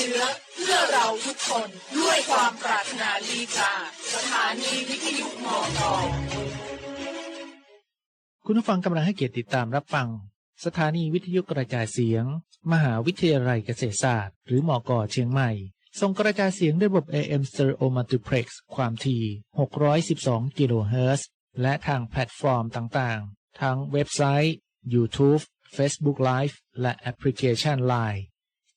เชื้อ เพื่อเราทุกคนด้วยความปรารถนาดีจากสถานีวิทยุมอกคุณผู้ฟังกำลังให้เกียรติติดตามรับฟัง สถานีวิทยุกระจายเสียง มหาวิทยาลัยเกษตรศาสตร์ หรือมอกอเชียงใหม่ ส่งกระจายเสียงด้วยระบบ AM Stereo Multiplex ความถี่ 612 กิโลเฮิรตซ์ และทางแพลตฟอร์มต่างๆ ทั้งเว็บไซต์ YouTube Facebook Live และแอปพลิเคชัน Line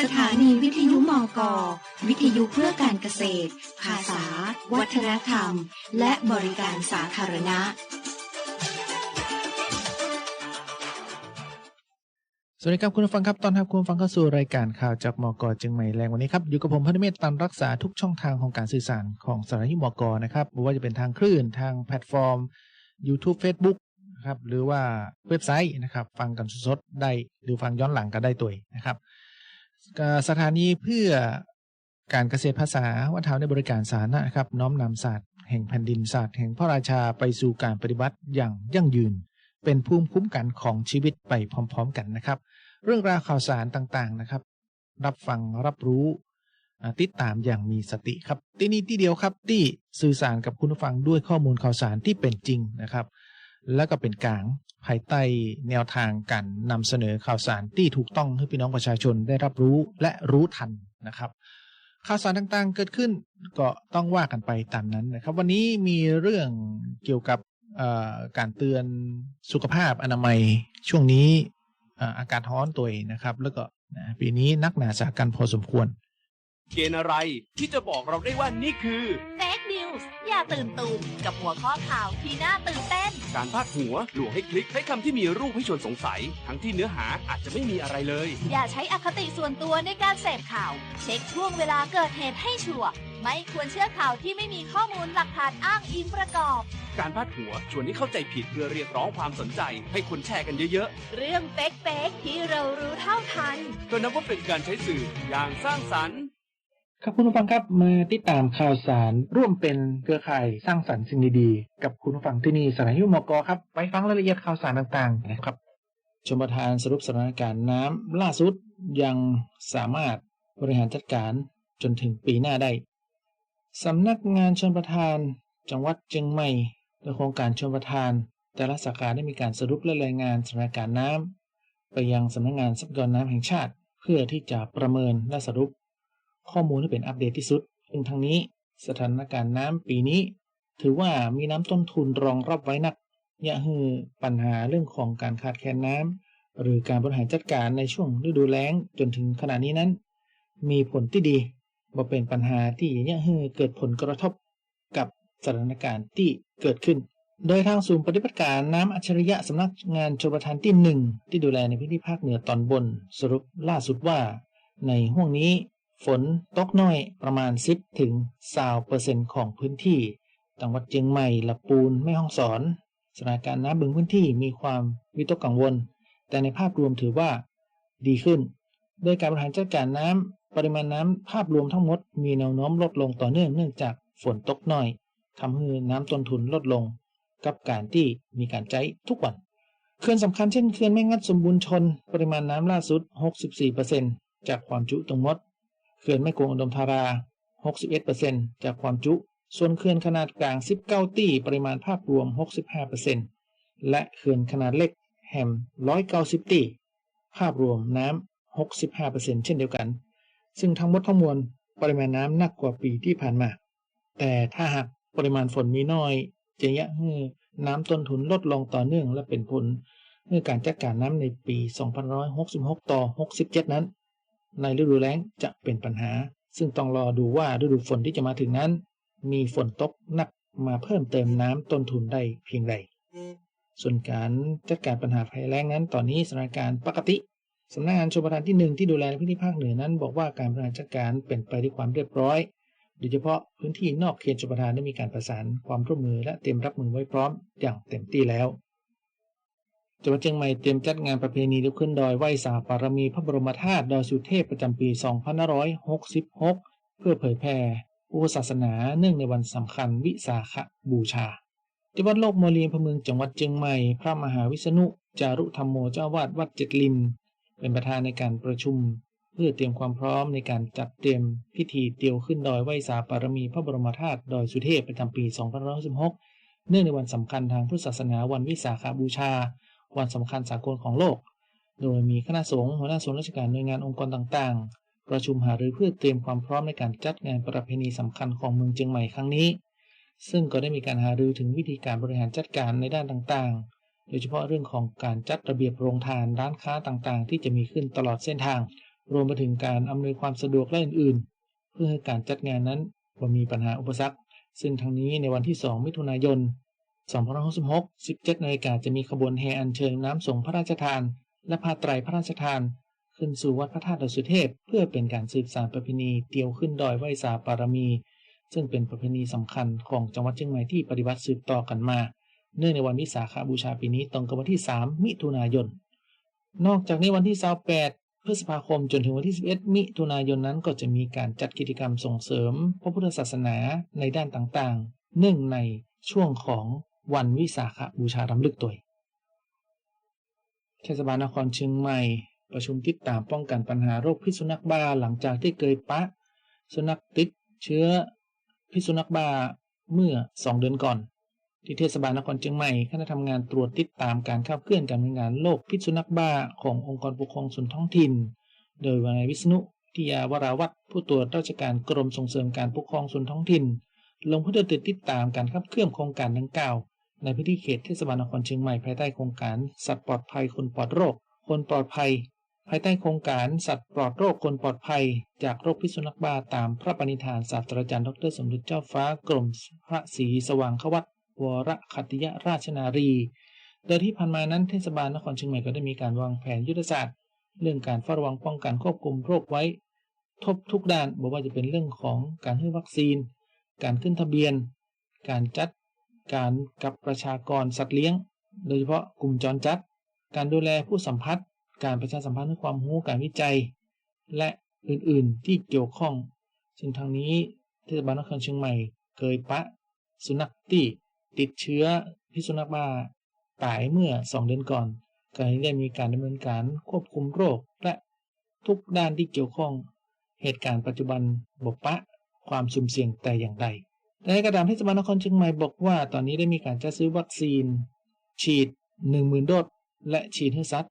สถานีวิทยุมกวิทยุเพื่อการเกษตร ภาษา วัฒนธรรม และบริการสาธารณะ สวัสดีครับคุณผู้ฟังครับ ตอนรับคุณผู้ฟังเข้าสู่รายการข่าวจากมกเชียงใหม่แรงวันนี้ครับ อยู่กับผมพันธเมธตันรักษาทุกช่องทางของการสื่อสารของสถานีมกนะครับไม่ว่าจะเป็นทางคลื่นทางแพลตฟอร์ม YouTube Facebook นะครับหรือว่าเว็บไซต์นะครับ ฟังกันสดๆได้หรือฟังย้อนหลังก็ได้ตัวนะครับ สถานีเพื่อการเกษตรภาษาวัฒนธรรมในบริการสาธารณะครับ น้อมนำศาสตร์แห่งแผ่นดินศาสตร์แห่งพระราชาไปสู่การปฏิบัติอย่างยั่งยืน เป็นภูมิคุ้มกันของชีวิตไปพร้อม ๆ กันนะครับ เรื่องราวข่าวสารต่างๆนะครับ รับฟังรับรู้ติดตามอย่างมีสติครับ ที่นี่ที่เดียวครับที่สื่อสารกับคุณผู้ฟังด้วยข้อมูลข่าวสารที่เป็นจริงนะครับ แล้วก็เป็นกลางภายใต้แนวทางการนำเสนอข่าวสารที่ถูกต้องให้พี่น้องประชาชนได้รับรู้และรู้ทันนะครับข่าวสารต่างๆ เกิดขึ้นก็ต้องว่ากันไปตามนั้นนะครับ วันนี้มีเรื่องเกี่ยวกับการเตือนสุขภาพอนามัยช่วงนี้อากาศร้อนตัวเองนะครับ แล้วก็ปีนี้นักหนาสากันพอสมควร เกณฑ์อะไรที่จะบอกเราได้ว่านี่คือ อย่าตื่นตูมกับหัวข้อข่าวที่น่าตื่นเต้น การพาดหัวหลวงให้คลิกใช้คำที่มีรูปให้ชวนสงสัย ทั้งที่เนื้อหาอาจจะไม่มีอะไรเลย อย่าใช้อคติส่วนตัวในการเสพข่าว เช็คช่วงเวลาเกิดเหตุให้ชัวร์ไม่ควรเชื่อข่าวที่ไม่มีข้อมูลหลักฐานอ้างอิงประกอบ การพาดหัวชวนให้เข้าใจผิดเพื่อเรียกร้องความสนใจ ให้คนแชร์กันเยอะเรื่องเฟกเฟกที่เรารู้เท่าทันๆ ก็นับว่าเป็นการใช้สื่ออย่างสร้างสรรค์ ครับคุณผู้ฟังครับมาติดตามข่าวสารร่วมเป็นเครือข่ายสร้างสรรค์สิ่งดีๆ กับคุณผู้ฟังที่นี่สถานีมกครับ ไปฟังรายละเอียดข่าวสารต่างๆนะครับชมประทานสรุปสถานการณ์น้ำล่าสุดยังสามารถบริหารจัดการจนถึงปีหน้าได้สำนักงานชนประทาน จังหวัดเชียงใหม่โดยโครงการชนประทาน แต่ละสาขาได้มีการสรุปและรายงานสถานการณ์น้ำไปยังสำนักงานทรัพยากรน้ำแห่งชาติ เพื่อที่จะประเมินและสรุป ข้อมูลที่เป็นอัปเดตที่สุดซึ่งทั้งนี้ สถานการณ์น้ำปีนี้ ถือว่ามีน้ำต้นทุนรองรับไว้นักอย่าฮือปัญหาเรื่องของการขาดแคลนน้ำหรือการบริหารจัดการในช่วงฤดูแล้งจนถึงขณะนี้นั้น มีผลที่ดีบ่เป็นปัญหาที่อย่าฮือเกิดผลกระทบกับสถานการณ์ที่เกิดขึ้น โดยทางศูนย์ปฏิบัติการน้ำอัจฉริยะสำนักงานชลประทานที่หนึ่งที่ดูแลในพื้นที่ภาคเหนือตอนบน สรุปล่าสุดว่า ในห่วงนี้ ฝนตกน้อยประมาณ 10ถึง20เปอร์เซ็นต์ของพื้นที่จังหวัดเชียงใหม่ลำปูนแม่ฮ่องสอนสถานการณ์น้ำบึงพื้นที่มีความวิตกกังวล แต่ในภาพรวมถือว่าดีขึ้น โดยการบริหารจัดการน้ำปริมาณน้ำภาพรวมทั้งหมดมีแนวโน้มลดลงต่อเนื่องเนื่องจากฝนตกน้อยทำให้น้ำต้นทุนลดลง กับการที่มีการใช้ทุกวันเขื่อนสำคัญเช่นเขื่อนแม่งัดสมบูรณ์ชน ปริมาณน้ำล่าสุด 64%จากความจุทั้งมด เขื่อนแม่กวงอุดมธารา 61%จากความจุ ส่วนเขื่อนขนาดกลาง 19 ตี้ ปริมาณภาพรวม 65%และเขื่อนขนาดเล็กแฮม190 ตี้ ภาพรวมน้ำ 65%เช่นเดียวกัน ซึ่งทั้งหมดทั้งมวลปริมาณน้ำหนักกว่าปีที่ผ่านมา แต่ถ้าหากปริมาณฝนมีน้อย จะยะให้น้ำต้นทุนลดลงต่อเนื่องและเป็นผลให้การจัดการน้ำในปี 2566 ต่อ 67 นั้น ในฤดูแล้งจะเป็นปัญหา ซึ่งต้องรอดูว่าฤดูฝนที่จะมาถึงนั้น มีฝนตกหนักมาเพิ่มเติมน้ำต้นทุนได้เพียงใด ส่วนการจัดการปัญหาภัยแล้งนั้น ตอนนี้สถานการณ์ปกติสำนักงานชลประทานที่หนึ่งที่ดูแลพื้นที่ภาคเหนือนั้น บอกว่าการบริหารจัดการเป็นไปด้วยความเรียบร้อย โดยเฉพาะพื้นที่นอกเขตชลประทานได้มีการประสานความร่วมมือและเตรียมรับมือไว้พร้อมอย่างเต็มที่แล้ว จังหวัดเชียงใหม่เตรียมจัดงานประเพณีลุกขึ้นดอยไหว้สาปารมีพระบรมธาตุดอยสุเทพประจำปี 2566 เพื่อเผยแผ่พุทธศาสนาเนื่องในวันสำคัญวิสาขบูชาที่วัดโลกโมลีอำเภอเมืองจังหวัดเชียงใหม่ พระมหาวิษณุ จารุธรรมโมเจ้าวาดวัดเจ็ดลิม เป็นประธานในการประชุม เพื่อเตรียมความพร้อมในการจัดเตรียมพิธีเตียวขึ้นดอยไหว้สาปารมีพระบรมธาตุดอยสุเทพประจำปี 2566 เนื่องในวันสำคัญทางพุทธศาสนาวันวิสาขบูชา วันสำคัญสากลของโลก โดยมีคณะสงฆ์หัวหน้าส่วนราชการหน่วยงานองค์กรต่างๆ ประชุมหารือเพื่อเตรียมความพร้อมในการจัดงานประเพณีสำคัญของเมืองเชียงใหม่ครั้งนี้ ซึ่งก็ได้มีการหารือถึงวิธีการบริหารจัดการในด้านต่างๆ โดยเฉพาะเรื่องของการจัดระเบียบโรงทานร้านค้าต่างๆ ที่จะมีขึ้นตลอดเส้นทาง รวมไปถึงการอำนวยความสะดวกและอื่นๆ เพื่อให้การจัดงานนั้นบ่มีปัญหาอุปสรรคซึ่งทั้งนี้ในวันที่ 2 มิถุนายน 2566 17นาฬิกาจะมีขบวนแห่อัญเชิญน้ำสงพระราชทาน และผ้าไตรพระราชทาน ขึ้นสู่วัดพระธาตุดอยสุเทพ เพื่อเป็นการสืบสานประเพณีเตียวขึ้นดอยไหวสาปารมี ซึ่งเป็นประเพณีสำคัญของจังหวัดเชียงใหม่ที่ปฏิบัติสืบต่อกันมา เนื่องในวันวิสาขบูชาปีนี้ตรงกับวันที่ 3 มิถุนายน นอกจากนี้วันที่ 28 พฤษภาคมจนถึงวันที่ 11 มิถุนายนนั้นก็จะมีการจัดกิจกรรมส่งเสริม พระพุทธศาสนาในด้านต่างๆ เนื่องในช่วงของ วันวิสาขบูชารำลึกตัวเทศบาลนครเชียงใหม่ ประชุมติดตามป้องกันปัญหาโรคพิษสุนัขบ้าหลังจากที่เคยปะ สุนัขติดเชื้อพิษสุนัขบ้าเมื่อ 2 เดือนก่อน ที่เทศบาลนครเชียงใหม่คณะทำงานตรวจติดตามการขับเคลื่อนการดำเนินงานโรคพิษสุนัขบ้าขององค์กรปกครองส่วนท้องถิ่น โดยวนายวิษณุทิยาวราวัฒน์ผู้ตรวจราชการกรมส่งเสริมการปกครองส่วนท้องถิ่น ลงพื้นที่ติดตามการขับเคลื่อนโครงการดังกล่าว ในพื้นที่เขตเทศบาลนครเชียงใหม่ภายใต้โครงการ สัตว์ปลอดภัยคนปลอดโรค คนปลอดภัย ภายใต้โครงการสัตว์ปลอดโรคคนปลอดภัย จากโรคพิษสุนัขบ้าตามพระปณิธานศาสตราจารย์ดร สมเด็จเจ้าฟ้ากรมพระศรีสว่างควัตวรคัติยราชนารี โดยที่ผ่านมานั้นเทศบาลนครเชียงใหม่ก็ได้มีการวางแผนยุทธศาสตร์ เรื่องการเฝ้าระวังป้องกันควบคุมโรคไว้ ทบทุกด้านบอกว่าจะเป็นเรื่องของการให้วัคซีน การขึ้นทะเบียน การจัด การกับประชากรสัตว์เลี้ยง โดยเฉพาะกลุ่มจรจัด การดูแลผู้สัมผัสการประชาสัมพันธ์ให้ความรู้การวิจัย และอื่นๆที่เกี่ยวข้อง ซึ่งทางนี้เทศบาลนครเชียงใหม่เคยปะ สุนัขที่ติดเชื้อพิษสุนัขบ้าตายเมื่อ 2 เดือนก่อนก็ได้มีการดำเนินการควบคุมโรคและทุกด้านที่เกี่ยวข้อง เหตุการณ์ปัจจุบันบกปะ ความสุ่มเสี่ยงแต่อย่างใด ในกระดามเทศบาลนครเชียงใหม่บอกว่า ตอนนี้ได้มีการจัดซื้อวัคซีน ฉีด 10,000 โดสและฉีดให้สัต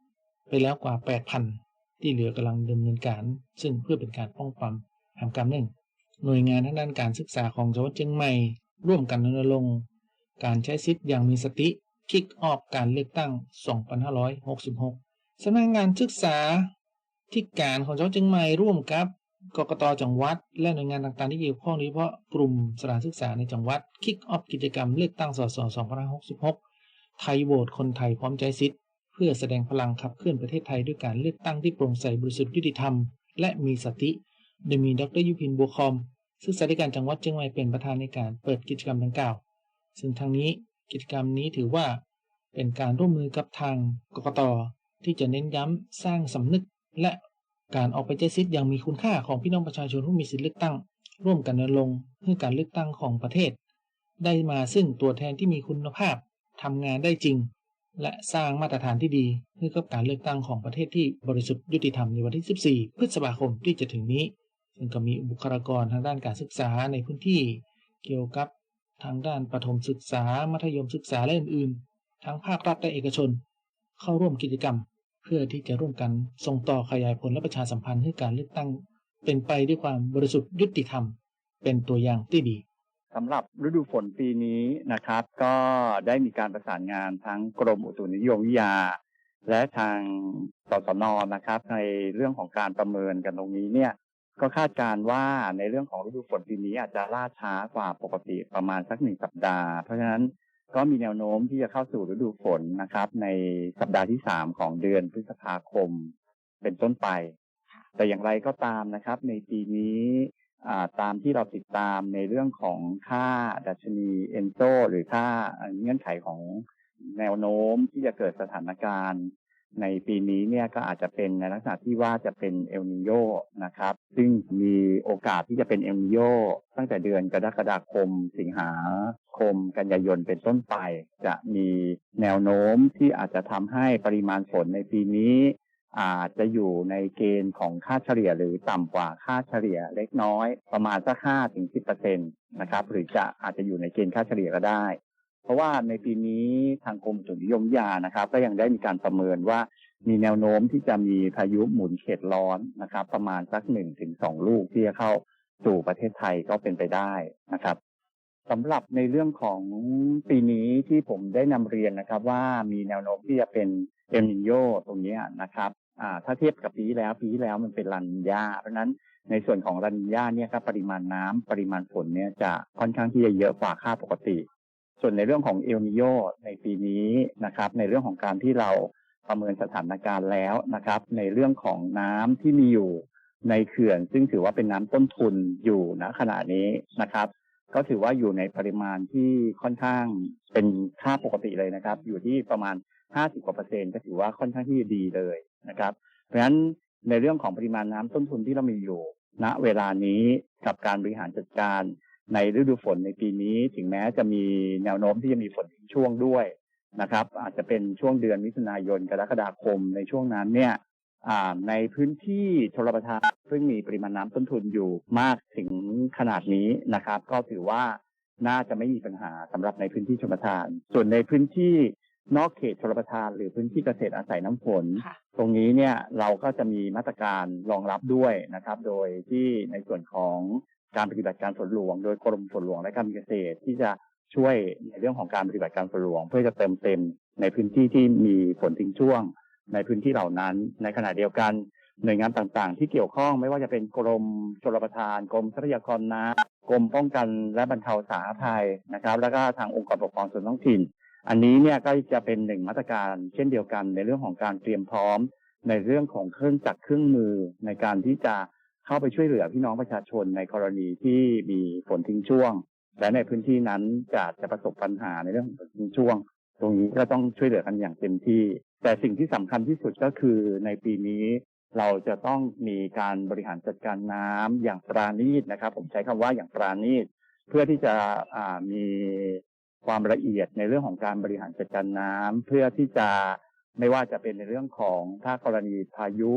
ไปแล้วกว่า 8,000 ที่เหลือกำลังดำเนินการ ซึ่งเพื่อเป็นการป้องกันหามกรรมหนึ่ง หน่วยงานทางด้านการศึกษาของจังหวัดเชียงใหม่ ร่วมกันรณรงค์การใช้สิทธิ์อย่างมีสติคิกออฟการเลือกตั้ง 2566 สำนักงานศึกษาที่การของจังหวัดเชียงใหม่ร่วมกับ กกตจังหวัด และหน่วยงานต่างๆที่เกี่ยวข้องโดยเฉพาะกลุ่มสถานศึกษาในจังหวัดคิกออฟกิจกรรมเลือกตั้งสส2566 ไทยโหวตคนไทยพร้อมใจสิทธิ์ เพื่อแสดงพลังขับเคลื่อนประเทศไทยด้วยการเลือกตั้งที่โปร่งใสบริสุทธิ์ยุติธรรม และมีสติ โดยมีดรยุพินบัวคอมศึกษาธิการจังหวัดเชียงใหม่เป็นประธานในการเปิดกิจกรรมดังกล่าว ซึ่งทางนี้กิจกรรมนี้ถือว่า เป็นการร่วมมือกับทางกกตที่จะเน้นย้ำสร้างสำนึกและ การออกไปใช้สิทธิ์อย่างมีคุณค่าของพี่น้องประชาชนผู้มีสิทธิเลือกตั้ง ร่วมกันรณรงค์เพื่อการเลือกตั้งของประเทศ ได้มาซึ่งตัวแทนที่มีคุณภาพทำงานได้จริง และสร้างมาตรฐานที่ดีเพื่อกับการเลือกตั้งของประเทศที่บริสุทธิ์ยุติธรรมในวันที่ 14 พฤษภาคมที่จะถึงนี้ ซึ่งก็มีบุคลากรทางด้านการศึกษาในพื้นที่ เกี่ยวกับทางด้านประถมศึกษา มัธยมศึกษาและอื่น ๆ ทั้งภาครัฐและเอกชน เข้าร่วมกิจกรรม พื่อที่จะร่วมกันส่งต่อขยายผลและประชาสัมพันธ์ให้การเลือกตั้ง เป็นไปด้วยความบริสุทธิ์ยุติธรรม เป็นตัวอย่างที่ดีสำหรับฤดูฝนปีนี้นะครับ ก็ได้มีการประสานงานทั้งกรมอุตุนิยมวิทยา และทางสสนนะครับ ในเรื่องของการประเมินกันตรงนี้เนี่ยก็คาดการณ์ว่าในเรื่องของฤดูฝนปีนี้อาจจะล่าช้ากว่าปกติประมาณสักหนึ่งสัปดาห์ เพราะฉะนั้น ก็มีแนวโน้มที่จะเข้าสู่ฤดูฝนนะครับ ในสัปดาห์ที่สามของเดือนพฤษภาคมเป็นต้นไป แต่อย่างไรก็ตามนะครับ ในปีนี้ตามที่เราติดตามในเรื่องของค่าดัชนีเอนโซหรือค่าเงื่อนไขของแนวโน้มที่จะเกิดสถานการณ์ในปีนี้เนี่ยก็อาจจะเป็นในลักษณะที่ว่าจะเป็นเอลนิโยนะครับ ซึ่งมีโอกาสที่จะเป็นเอลนิโยตั้งแต่เดือนกรกฎาคมสิงหา คมกันยายนเป็นต้นไป จะมีแนวโน้มที่อาจจะทำให้ปริมาณฝนในปีนี้ อาจจะอยู่ในเกณฑ์ของค่าเฉลี่ยหรือต่ำกว่าค่าเฉลี่ยเล็กน้อย ประมาณสักห้าถึงสิบเปอร์เซ็นตนะครับหรือจะอาจจะอยู่ในเกณฑ์ค่าเฉลี่ยก็ได้ เพราะว่าในปีนี้ทางกรมอุตุนิยมวิทยานะครับ ก็ยังได้มีการประเมินว่ามีแนวโน้มที่จะมีพายุหมุนเขตร้อนนะครับ ประมาณสักหนึ่งถึงสองลูกที่จะเข้าสู่ประเทศไทยก็เป็นไปได้นะครับ สำหรับในเรื่องของปีนี้ที่ผมได้นำเรียนนะครับ ว่ามีแนวโน้มที่จะเป็นเอลนิโยตรงนี้นะครับถ้าเทียบกับปีแล้วปีแล้วมันเป็นลันยาเพราะนั้นในส่วนของลันยาเนี่ยครับปริมาณน้ำปริมาณฝนเนี่ยจะค่อนข้างที่จะเยอะกว่าค่าปกติ ส่วนในเรื่องของเอลนิโยในปีนี้นะครับ ในเรื่องของการที่เราประเมินสถานการณ์แล้วนะครับ ในเรื่องของน้ำที่มีอยู่ในเขื่อน ซึ่งถือว่าเป็นน้ำต้นทุนอยู่ณขณะนี้นะครับ ก็ถือว่าอยู่ในปริมาณที่ค่อนข้างเป็นค่าปกติเลยนะครับ อยู่ที่ประมาณ 50กว่าเปอร์เซ็นต์ก็ถือว่าค่อนข้างที่ดีเลยนะครับ เพราะฉะนั้นในเรื่องของปริมาณน้ำต้นทุนที่เรามีอยู่ณเวลานี้กับการบริหารจัดการในฤดูฝนในปีนี้ ถึงแม้จะมีแนวโน้มที่จะมีฝนช่วงด้วยนะครับ อาจจะเป็นช่วงเดือนมิถุนายนกรกฎาคมในช่วงนั้นเนี่ย ในพื้นที่ชลประทานซึ่งมีปริมาณน้ำต้นทุนอยู่มากถึงขนาดนี้นะครับ ก็ถือว่าน่าจะไม่มีปัญหาสำหรับในพื้นที่ชลประทาน ส่วนในพื้นที่นอกเขตชลประทานหรือพื้นที่เกษตรอาศัยน้ำฝนค่ะตรงนี้เนี่ยเราก็จะมีมาตรการรองรับด้วยนะครับ โดยที่ในส่วนของการปฏิบัติการฝนหลวง โดยกรมฝนหลวงและการเกษตรที่จะช่วยในเรื่องของการปฏิบัติการฝนหลวง เพื่อจะเติมเต็มในพื้นที่ที่มีฝนทิ้งช่วง ในพื้นที่เหล่านั้น ในขณะเดียวกันหน่วยงานต่างๆ ที่เกี่ยวข้องไม่ว่าจะเป็นกรมชลประทาน กรมทรัพยากรน้ำกรมป้องกันและบรรเทาสาธารณภัยนะครับ แล้วก็ทางองค์กรปกครองส่วนท้องถิ่น อันนี้เนี่ยก็จะเป็นหนึ่งมาตรการเช่นเดียวกัน ในเรื่องของการเตรียมพร้อม ในเรื่องของเครื่องจักรเครื่องมือในการที่จะเข้าไปช่วยเหลือพี่น้องประชาชนในกรณีที่มีฝนทิ้งช่วง และในพื้นที่นั้นจะจะประสบปัญหาในเรื่องของฝนทิ้งช่วง ตรงนี้ก็ต้องช่วยเหลือกันอย่างเต็มที่ แต่สิ่งที่สำคัญที่สุดก็คือในปีนี้เราจะต้องมีการบริหารจัดการน้ำอย่างปราณีตนะครับ ผมใช้คำว่าอย่างปราณีต เพื่อที่จะมีความละเอียดในเรื่องของการบริหารจัดการน้ำเพื่อที่จะไม่ว่าจะเป็นในเรื่องของถ้ากรณีพายุ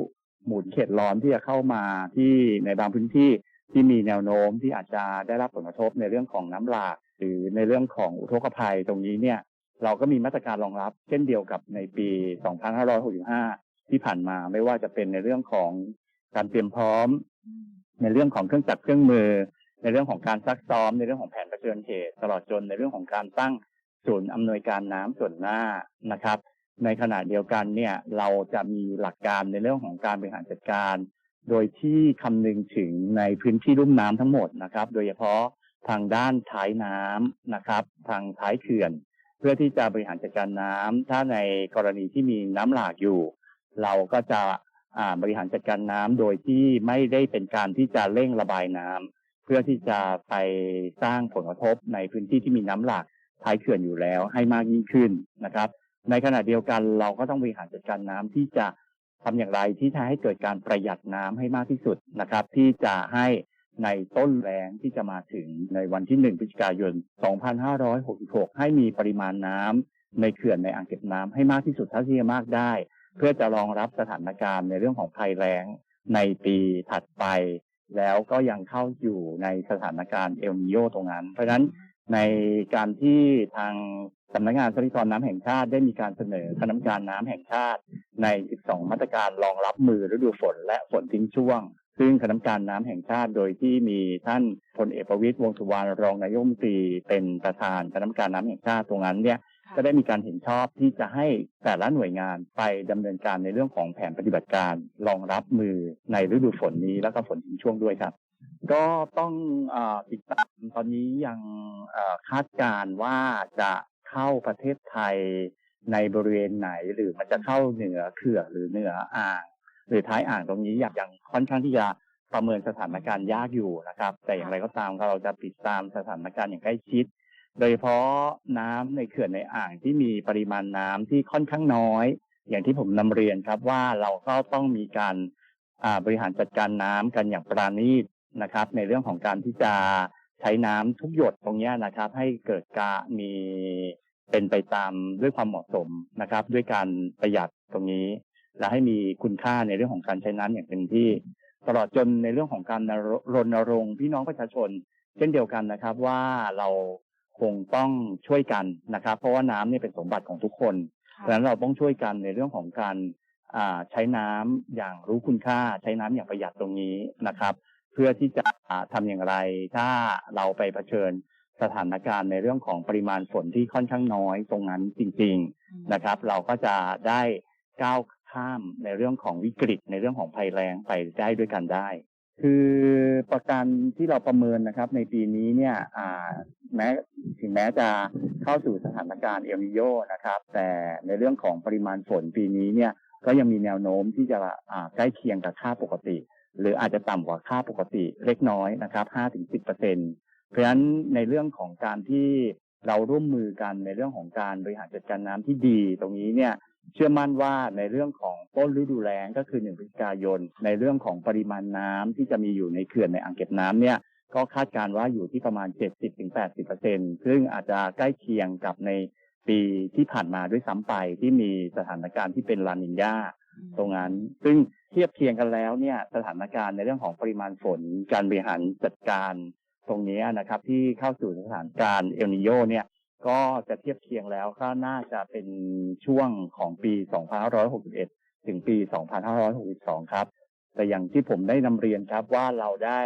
หมุนเขตร้อนที่จะเข้ามาที่ในบางพื้นที่ที่มีแนวโน้มที่อาจจะได้รับผลกระทบในเรื่องของน้ำหลาก หรือในเรื่องของอุทกภัยตรงนี้เนี่ย เราก็มีมาตรการรองรับ เช่นเดียวกับในปี 2565 ที่ผ่านมาไม่ว่าจะเป็นในเรื่องของการเตรียมพร้อม ในเรื่องของเครื่องจักรเครื่องมือ ในเรื่องของการซักซ้อม ในเรื่องของแผนปะเชิญเหตุตลอดจนในเรื่องของการตั้งศูนย์อำนวยการน้ำส่วนหน้านะครับ ในขณะเดียวกันเนี่ยเราจะมีหลักการในเรื่องของการบริหารจัดการ โดยที่คำนึงถึงในพื้นที่ลุ่มน้ำทั้งหมดนะครับ โดยเฉพาะทางด้านท้ายน้ำนะครับ ทางท้ายเขื่อน พื่อที่จะบริหารจัดการน้ำถ้าในกรณีที่มีน้ำหลากอยู่ เราก็จะบริหารจัดการน้ำโดยที่ไม่ได้เป็นการที่จะเร่งระบายน้ำเพื่อที่จะไปสร้างผลกระทบในพื้นที่ที่มีน้ำหลากท้ายเขื่อนอยู่แล้วให้มากยิ่งขึ้นนะครับ ในขณะเดียวกันเราก็ต้องบริหารจัดการน้ำที่จะทำอย่างไรที่จะให้เกิดการประหยัดน้ำให้มากที่สุดนะครับ ที่จะให้ ในต้นแรงที่จะมาถึงในวันที่ 1 พฤศจิกายน 2566 ให้มีปริมาณน้ำในเขื่อนในอ่างเก็บน้ำให้มากที่สุดเท่าที่จะมากได้ เพื่อจะรองรับสถานการณ์ในเรื่องของภัยแล้งในปีถัดไป แล้วก็ยังเข้าอยู่ในสถานการณ์เอลนิโยตรงนั้น เพราะฉะนั้นในการที่ทางสำนักงานทรัพยากรน้ำแห่งชาติได้มีการเสนอคณะกรรมการน้ำแห่งชาติ ใน 12 มาตรการรองรับมือฤดูฝนและฝนทิ้งช่วง ซึ่งคณะกรรมการน้ำแห่งชาติ โดยที่มีท่านพลเอกประวิตรวงษ์สุวรรณรองนายกรัฐมนตรีเป็นประธานคณะกรรมการน้ำแห่งชาติตรงนั้นเนี่ยก็ได้มีการเห็นชอบที่จะให้แต่ละหน่วยงานไปดำเนินการในเรื่องของแผนปฏิบัติการรองรับมือในฤดูฝนนี้แล้วก็ฝนทิ้งช่วงด้วยครับ ก็ต้องเออติดตามตอนนี้ยังเอ่อคาดการณ์ว่าจะเข้าประเทศไทยในบริเวณไหนหรือมันจะเข้าเหนือเขื่อนหรือเหนืออ่าง หรือท้ายอ่างตรงนี้อย่างยังค่อนข้างที่จะประเมินสถานการณ์ยากอยู่นะครับ แต่อย่างไรก็ตามเราจะติดตามสถานการณ์อย่างใกล้ชิด โดยเฉพาะน้ำในเขื่อนในอ่างที่มีปริมาณน้ำที่ค่อนข้างน้อย อย่างที่ผมนำเรียนครับว่าเราก็ต้องมีการบริหารจัดการน้ำกันอย่างปราณีตนะครับ ในเรื่องของการที่จะใช้น้ำทุกหยดตรงนี้นะครับ ให้เกิดการมีเป็นไปตามด้วยความเหมาะสมนะครับ ด้วยการประหยัดตรงนี้ และให้มีคุณค่าในเรื่องของการใช้น้ำอย่างเต็มที่ ตลอดจนในเรื่องของการรณรงค์พี่น้องประชาชน เช่นเดียวกันนะครับว่าเราคงต้องช่วยกันนะครับ เพราะว่าน้ำเนี่ยเป็นสมบัติของทุกคนเพราะฉะนั้นเราต้องช่วยกันในเรื่องของการอ่าใช้น้ำอย่างรู้คุณค่า ใช้น้ำอย่างประหยัดตรงนี้นะครับ เพื่อที่จะอ่าทำอย่างไร ถ้าเราไปเผชิญสถานการณ์ในเรื่องของปริมาณฝนที่ค่อนข้างน้อยตรงนั้นจริง ๆนะครับ เราก็จะได้ก้าว ข้ามในเรื่องของวิกฤต ในเรื่องของภัยแรงไปได้ด้วยกันได้ คือประกันที่เราประเมินนะครับ ในปีนี้เนี่ยแม้ถึงแม้จะเข้าสู่สถานการณ์เอลนิโยนะครับ แต่ในเรื่องของปริมาณฝนปีนี้เนี่ยก็ยังมีแนวโน้มที่จะใกล้เคียงกับค่าปกติ หรืออาจจะต่ำกว่าค่าปกติเล็กน้อยนะครับ 5-10%เปอร์เซ็นเพราะฉะนั้นในเรื่องของการที่เราร่วมมือกันในเรื่องของการบริหารจัดการน้ำที่ดี ตรงนี้เนี่ย เชื่อมั่นว่าในเรื่องของต้นฤดูแล้งก็คือหนึ่งพฤศจิกายน ในเรื่องของปริมาณน้ำที่จะมีอยู่ในเขื่อนในอ่างเก็บน้ำเนี่ยก็คาดการณ์ว่าอยู่ที่ประมาณ 70-80%ซึ่งอาจจะใกล้เคียงกับในปีที่ผ่านมาด้วยซ้ำไปที่มีสถานการณ์ที่เป็นลานินยาตรงนั้น ซึ่งเทียบเคียงกันแล้วเนี่ยสถานการณ์ในเรื่องของปริมาณฝนการบริหารจัดการตรงนี้นะครับ ที่เข้าสู่สถานการณ์เอลนิโยเนี่ย ก็จะเทียบเคียงแล้วก็น่าจะเป็นช่วงของปี2561 ถึงปี 2562 ครับ แต่อย่างที่ผมได้นำเรียนครับว่าเราได้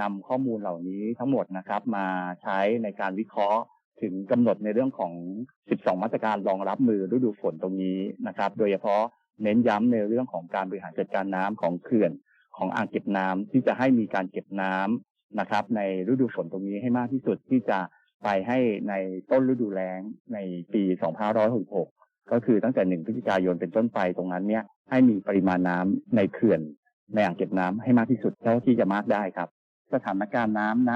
นำข้อมูลเหล่านี้ทั้งหมดนะครับ มาใช้ในการวิเคราะห์ถึงกำหนดในเรื่องของ 12 มาตรการรองรับมือฤดูฝนตรงนี้นะครับ โดยเฉพาะเน้นย้ำในเรื่องของการบริหารจัดการน้ำของเขื่อนของอ่างเก็บน้ำที่จะให้มีการเก็บน้ำนะครับ ในฤดูฝนตรงนี้ให้มากที่สุดที่จะ ไปให้ในต้นฤดูแล้งในปี 2566 ก็คือตั้งแต่1พฤศจิกายนเป็นต้นไปตรงนั้นเนี่ยให้มีปริมาณน้ำในเขื่อนในอ่างเก็บน้ำให้มากที่สุดเท่าที่จะมากได้ครับ สถานการณ์น้ำณ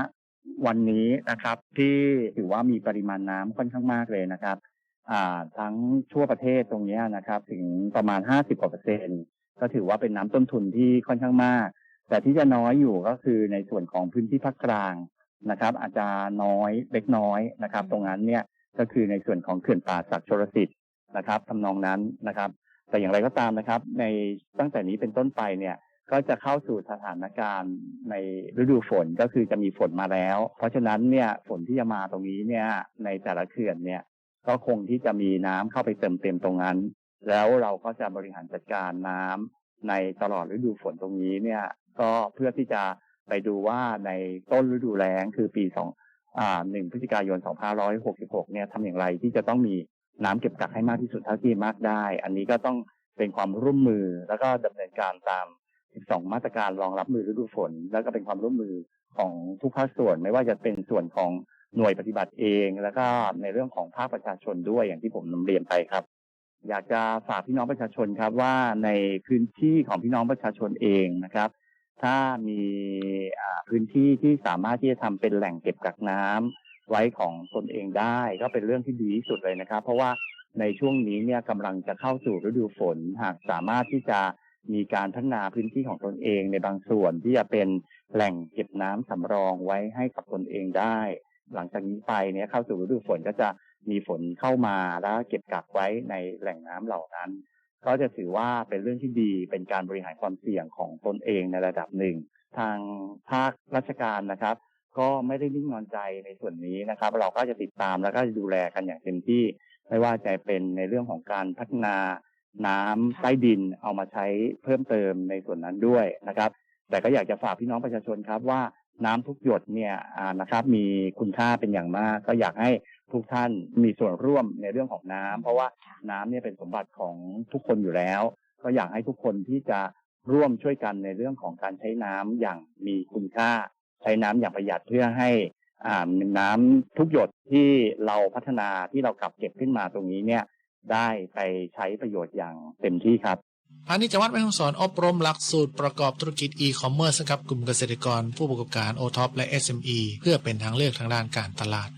วันนี้นะครับที่ถือว่ามีปริมาณน้ำค่อนข้างมากเลยนะครับอ่าทั้งทั่วประเทศตรงนี้นะครับ ถึงประมาณ 50กว่าเปอร์เซ็นต์ก็ถือว่าเป็นน้ำต้นทุนที่ค่อนข้างมาก แต่ที่จะน้อยอยู่ก็คือในส่วนของพื้นที่ภาคกลาง นะครับ อาจจะน้อยเล็กน้อยนะครับ ตรงนั้นเนี่ยก็คือในส่วนของเขื่อนป่าศักดิ์ชลสิทธิ์นะครับทำนองนั้นนะครับ แต่อย่างไรก็ตามนะครับ ในตั้งแต่นี้เป็นต้นไปเนี่ยก็จะเข้าสู่สถานการณ์ในฤดูฝนก็คือจะมีฝนมาแล้ว เพราะฉะนั้นเนี่ยฝนที่จะมาตรงนี้เนี่ยในแต่ละเขื่อนเนี่ยก็คงที่จะมีน้ำเข้าไปเติมเต็มตรงนั้น แล้วเราก็จะบริหารจัดการน้ำในตลอดฤดูฝนตรงนี้เนี่ยก็เพื่อที่จะ ไปดูว่าในต้นฤดูแล้งคือปีสองอ่าหนึ่งพฤศจิกายน2566เนี่ยทำอย่างไรที่จะต้องมีน้ำเก็บกักให้มากที่สุดเท่าที่มากได้ อันนี้ก็ต้องเป็นความร่วมมือแล้วก็ดำเนินการตาม 12 มาตรการรองรับมือฤดูฝน แล้วก็เป็นความร่วมมือของทุกภาคส่วน ไม่ว่าจะเป็นส่วนของหน่วยปฏิบัติเอง แล้วก็ในเรื่องของภาคประชาชนด้วยอย่างที่ผมนำเรียนไปครับ อยากจะฝากพี่น้องประชาชนครับว่าในพื้นที่ของพี่น้องประชาชนเองนะครับ ถ้ามีพื้นที่ที่สามารถที่จะทำเป็นแหล่งเก็บกักน้ำไว้ของตนเองได้ก็เป็นเรื่องที่ดีที่สุดเลยนะครับ เพราะว่าในช่วงนี้เนี่ยกำลังจะเข้าสู่ฤดูฝน หากสามารถที่จะมีการพัฒนาพื้นที่ของตนเองในบางส่วนที่จะเป็นแหล่งเก็บน้ำสำรองไว้ให้กับตนเองได้ หลังจากนี้ไปเนี่ยเข้าสู่ฤดูฝนก็จะมีฝนเข้ามาแล้วเก็บกักไว้ในแหล่งน้ำเหล่านั้น ก็จะถือว่าเป็นเรื่องที่ดีเป็นการบริหารความเสี่ยงของตนเองในระดับหนึ่ง ทางภาคราชการนะครับ ก็ไม่ได้นิ่งนอนใจในส่วนนี้นะครับ เราก็จะติดตามแล้วก็ดูแลกันอย่างเต็มที่ ไม่ว่าจะเป็นในเรื่องของการพัฒนาน้ำใต้ดินเอามาใช้เพิ่มเติมในส่วนนั้นด้วยนะครับ แต่ก็อยากจะฝากพี่น้องประชาชนครับว่า น้ำทุกหยดเนี่ยนะครับมีคุณค่าเป็นอย่างมาก ก็อยากให้ทุกท่านมีส่วนร่วมในเรื่องของน้ำเพราะว่าน้ำเนี่ยเป็นสมบัติของทุกคนอยู่แล้ว ก็อยากให้ทุกคนที่จะร่วมช่วยกันในเรื่องของการใช้น้ำอย่างมีคุณค่า ใช้น้ำอย่างประหยัดเพื่อให้อ่าน้ำทุกหยดที่เราพัฒนาที่เรากลับเก็บขึ้นมาตรงนี้เนี่ยได้ไปใช้ประโยชน์อย่างเต็มที่ครับ พาณิชย์จังหวัดแม่ฮ่องสอนอบรมหลักสูตรประกอบธุรกิจอีคอมเมิร์ซกับกลุ่มเกษตรกร ผู้ประกอบการโอท็อปและ SME เพื่อเป็นทางเลือกทางด้านการตลาด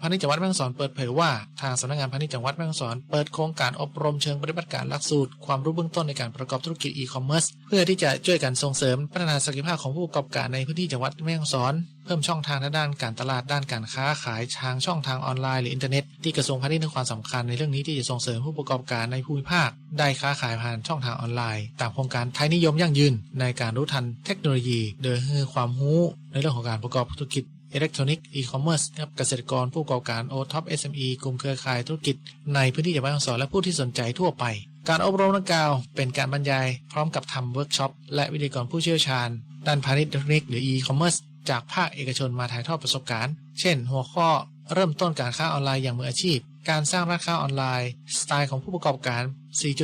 พาณิชย์จังหวัดแม่ฮ่องสอนเปิดเผยว่าทางสำนักงานพาณิชย์จังหวัดแม่ฮ่องสอนเปิดโครงการอบรมเชิงปฏิบัติการหลักสูตรความรู้เบื้องต้นในการประกอบธุรกิจอีคอมเมิร์ซเพื่อที่จะช่วยกันส่งเสริมพัฒนาศักยภาพของผู้ประกอบการในพื้นที่จังหวัดแม่ฮ่องสอนเพิ่มช่องทางด้านการตลาดด้านการค้าขายทางช่องทางออนไลน์หรืออินเทอร์เน็ตที่กระทรวงพาณิชย์ให้ความสำคัญในเรื่องนี้ที่จะส่งเสริมผู้ประกอบการในภูมิภาค ได้ค้าขายผ่านช่องทางออนไลน์ ตามโครงการไทยนิยมยั่งยืน ในการรู้ทันเทคโนโลยี โดยให้ความรู้ในเรื่องของการประกอบธุรกิจ อิเล็กทรอนิกส์อีคอมเมิร์ซกับเกษตรกรผู้ประกอบการโอท็อป SME กลุ่มเครือข่ายธุรกิจ ในพื้นที่จังหวัดแม่ฮ่องสอนและผู้ที่สนใจทั่วไป การอบรมดังกล่าวเป็นการบรรยาย พร้อมกับทำเวิร์กช็อปและวิทยากรผู้เชี่ยวชาญ ด้านพาณิชย์อิเล็กทรอนิกส์หรือ e-commerce จากภาคเอกชนมาถ่ายทอดประสบการณ์ เช่น หัวข้อเริ่มต้นการค้าออนไลน์อย่างมืออาชีพ การสร้างร้านค้าออนไลน์ สไตล์ของผู้ประกอบการ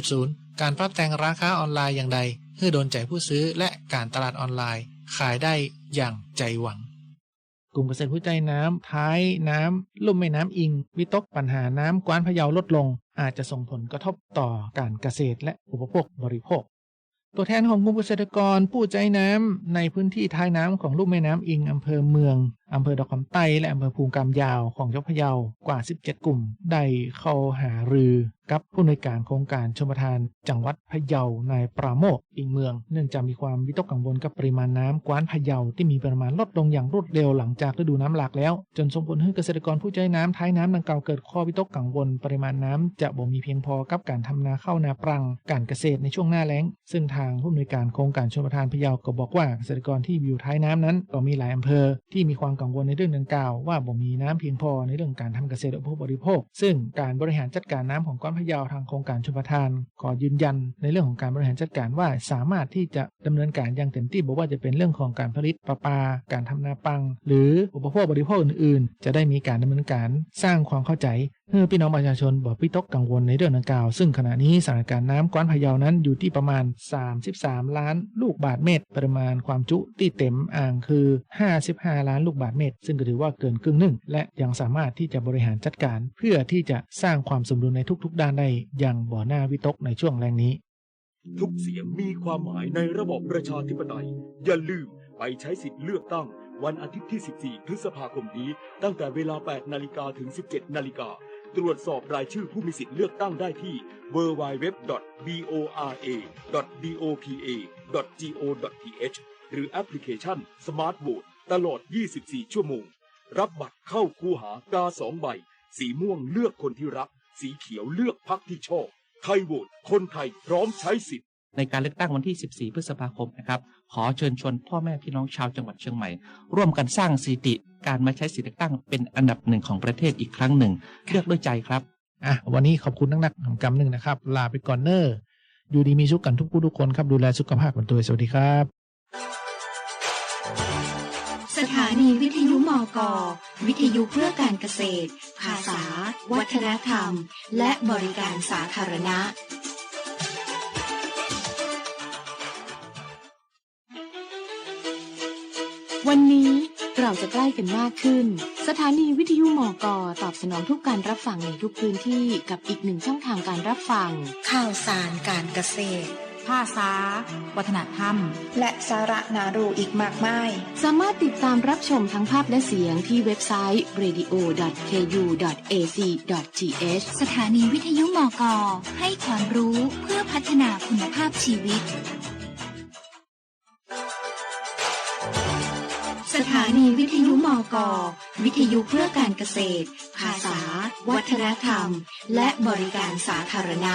4.0 การปรับแต่งร้านค้าออนไลน์อย่างใดเพื่อโดนใจผู้ซื้อและการตลาดออนไลน์ ขายได้อย่างใจหวัง กลุ่มเกษตรผู้ใจน้ำท้ายน้ำลุ่มแม่น้ำอิง วิตกปัญหาน้ำกว้านพะเยาลดลง อาจจะส่งผลกระทบต่อการเกษตรและอุปโภคบริโภค ตัวแทนของกลุ่มเกษตรกรผู้ใจน้ำในพื้นที่ท้ายน้ำของลุ่มแม่น้ำอิงอำเภอเมืองอำเภอดอกคำใต้และอำเภอภูกามยาวของจังหวัดพะเยากว่า 17 กลุ่ม ได้เข้าหารือกับผู้อำนวยการโครงการชมทานจังหวัดพะเยานายปราโมกอิงเมือง เนื่องจากมีความวิตกกังวลกับปริมาณน้ำกว้านพะเยาที่มีปริมาณลดลงอย่างรวดเร็วหลังจากฤดูน้ำหลากแล้ว จนส่งผลให้เกษตรกรผู้ใจน้ำท้ายน้ำดังกล่าวเกิดข้อวิตกกังวล ปริมาณน้ำจะบ่มีเพียงพอกับการทำนาข้าวนาปรัง การเกษตรในช่วงหน้าแล้ง ซึ่งทางผู้อำนวยการโครงการชมทานพะเยาก็บอกว่าเกษตรกรที่อยู่ท้ายน้ำนั้นก็มีหลายอำเภอที่มีความกังวลในเรื่องดังกล่าวว่าบ่มีน้ำเพียงพอในเรื่องการทำเกษตรอุปโภคบริโภค ซึ่งการบริหารจัดการน้ำของก้อนพะเยาทางโครงการชมทานก็ยืนยัน ในเรื่องของการบริหารจัดการว่าสามารถที่จะดำเนินการอย่างเต็มที่บอกว่าจะเป็นเรื่องของการผลิตประปา การทำนาปัง หรืออุปโภคบริโภคอื่น ๆ จะได้มีการดำเนินการสร้างความเข้าใจเพื่อพี่น้องประชาชนบ่พิตกกังวลในเรื่องดังกล่าว ซึ่งขณะนี้สถานการณ์น้ำก้อนพะเยานั้นอยู่ที่ประมาณ 33 ล้านลูกบาทเมตร ปริมาณความจุที่เต็มอ่างคือ 55 ล้านลูกบาทเมตร ซึ่งก็ถือว่าเกินครึ่งหนึ่ง และยังสามารถที่จะบริหารจัดการ เพื่อที่จะสร้างความสมดุลในทุกๆ ด้านได้อย่างบ่อหน้าวิตกในช่วงแรงนี้ ทุกเสียงมีความหมายในระบบประชาธิปไตย อย่าลืมไปใช้สิทธิ์เลือกตั้ง วันอาทิตย์ที่ 14 พฤษภาคมนี้ ตั้งแต่เวลา 8 นาฬิกาถึง 17 นาฬิกา ตรวจสอบรายชื่อผู้มีสิทธิ์เลือกตั้งได้ที่ www.bora.dopa.go.th หรือแอปพลิเคชัน Smart Vote ตลอด 24 ชั่วโมง รับบัตรเข้าคูหากาสองใบ สีม่วงเลือกคนที่รัก สีเขียวเลือกพักที่ชอบ ไทยโหวตคนไทยพร้อมใช้สิทธิ์ ในการเลือกตั้งวันที่ 14 พฤษภาคมนะครับ ขอเชิญชวนพ่อแม่พี่น้องชาวจังหวัดเชียงใหม่ ร่วมกันสร้างสถิติการมาใช้สิทธิเลือกตั้งเป็นอันดับหนึ่งของประเทศอีกครั้งหนึ่งเลือกด้วยใจครับอะวันนี้ขอบคุณนักนักๆกำหนึ่งนะครับ ลาไปก่อนเนอร์อยู่ดีมีสุขกันทุกผู้ทุกคนครับดูแลสุขภาพกันตัวสวัสดีครับ สถานีวิทยุมกวิทยุเพื่อการเกษตร ภาษา วัฒนธรรม และบริการสาธารณะ วันนี้เราจะใกล้กันมากขึ้น สถานีวิทยุมกตอบสนองทุกการรับฟังในทุกพื้นที่กับอีกหนึ่งช่องทางการรับฟัง ข่าวสารการเกษตร ภาษา วัฒนธรรม และสาระนารูอีกมากมาย สามารถติดตามรับชมทั้งภาพและเสียงที่เว็บไซต์ radio.ku.ac.th สถานีวิทยุมกให้ความรู้เพื่อพัฒนาคุณภาพชีวิต ถานีวิทยุมกวิทยุเพื่อการเกษตร ภาษา วัฒนธรรม และบริการสาธารณะ